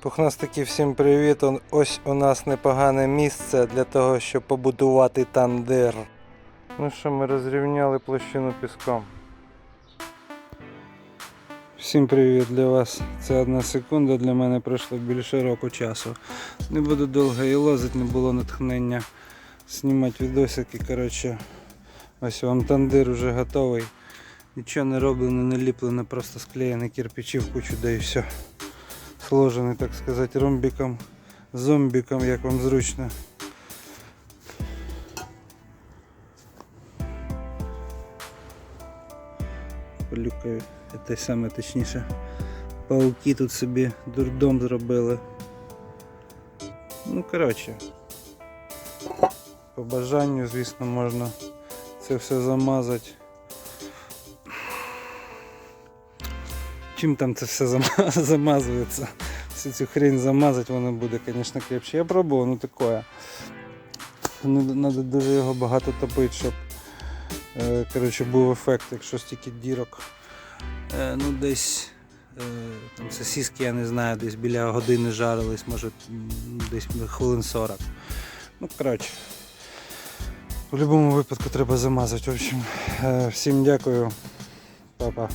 Пухнастики, всім привіт. Ось у нас непогане місце для того, щоб побудувати тандир. Ну що, ми розрівняли площину піском. Всім привіт для вас. Це одна секунда, для мене пройшло більше року часу. Не буду довго і лозити, не було натхнення знімати відосики. Коротше, ось вам тандир вже готовий. Нічого не роблено, не ліплено, просто склеєні кирпичі в кучу, да і все. Сложений, так сказати, ромбиком, зомбиком, як вам зручно. Полюкаю, те саме точніше. Пауки тут собі дурдом зробили. Ну, коротше. По бажанню, звісно, можна це все замазати. Чим там це все замазується? Всю цю хрень замазати, воно буде, звісно, крепче. Я пробував, ну таке. Ну, Треба дуже його багато топити, щоб е, коротше, був ефект, якщо стільки дірок. Е, ну десь е, там сосиски, я не знаю, десь біля години жарились, може десь хвилин 40. Ну, коротше. В будь-якому випадку треба замазати. В общем, всім дякую. Па-па.